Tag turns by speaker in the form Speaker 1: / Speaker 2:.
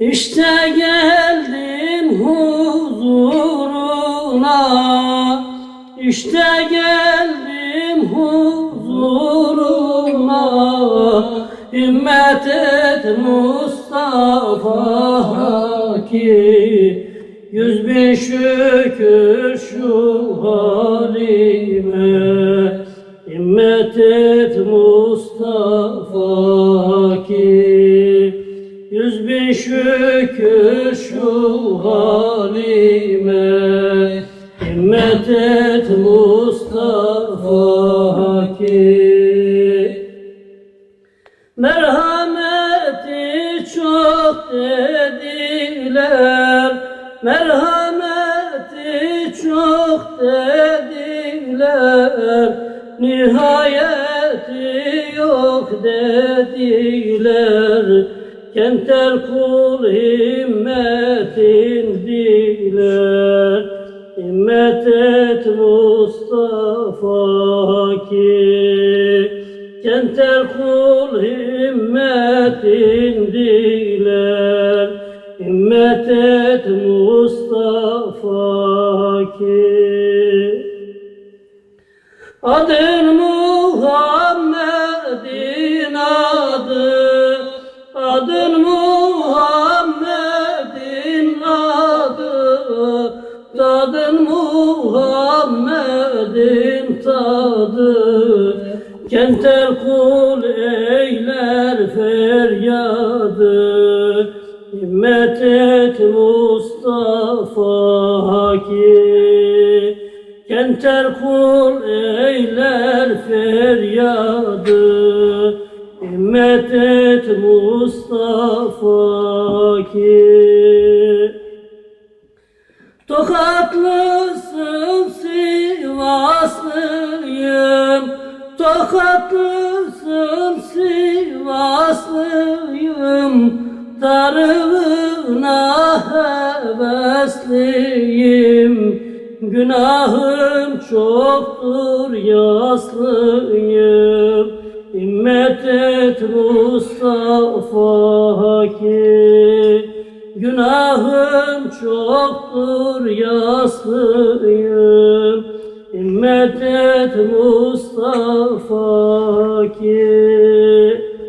Speaker 1: İşte geldim huzuruna. İşte geldim huzuruna. Himmet et Mustafa ki Yüz bin şükür şu halime. Himmet et Mustafa Yüz bin şükür şu halime. Himmet et Mustafa ki Merhameti çok dediler. Merhameti çok dediler. Nihayeti yok dediler Kenter kul himmetin diler Himmet et Mustafa ki. Kenter kul himmetin diler Himmet et Mustafa ki. Adın Kenter kul eyler feryadı Himmet et Mustafa ki Kenter kul eyler feryadı Himmet et Mustafa ki Tokatlısın Sivaslıyım Tokatlısın Sivaslıyım Darığına hevesliyim. Günahım çoktur yaslıyım. Himmet et Mustafa ki Günahım çoktur yaslıyım Himmet et Mustafa ki